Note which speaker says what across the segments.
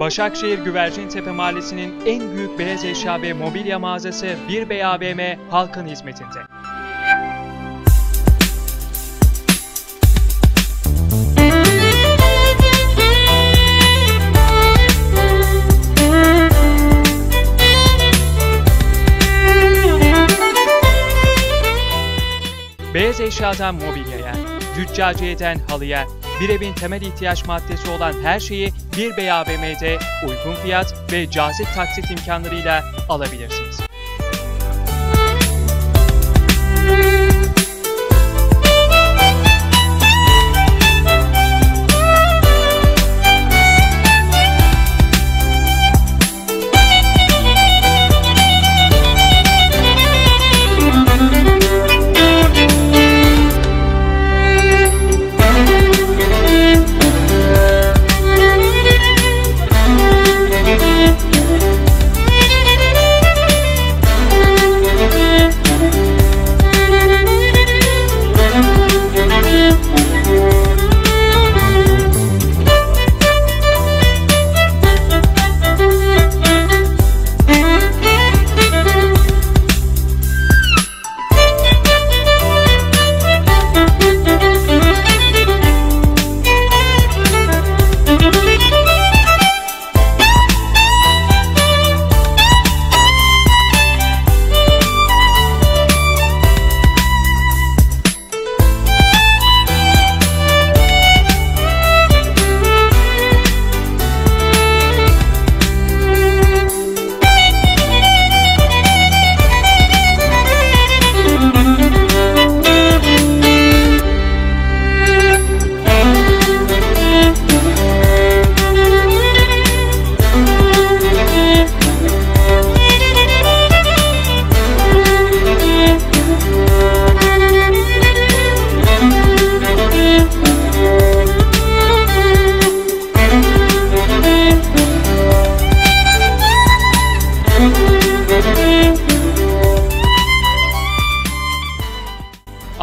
Speaker 1: Başakşehir Güvercintepe Mahallesi'nin en büyük beyaz eşya ve mobilya mağazası 1 AVM halkın hizmetinde. Beyaz eşyadan mobilyaya, züccaciyeden halıya, bir evin temel ihtiyaç maddesi olan her şeyi bir bey AVM'de uygun fiyat ve cazip taksit imkanlarıyla alabilirsiniz.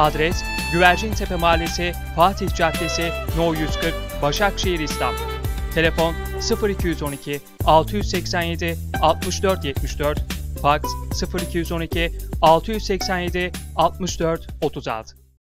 Speaker 1: Adres Güvercintepe Mahallesi, Fatih Caddesi, No 140, Başakşehir, İstanbul. Telefon 0212 687 64 74, fax 0212 687 64 36.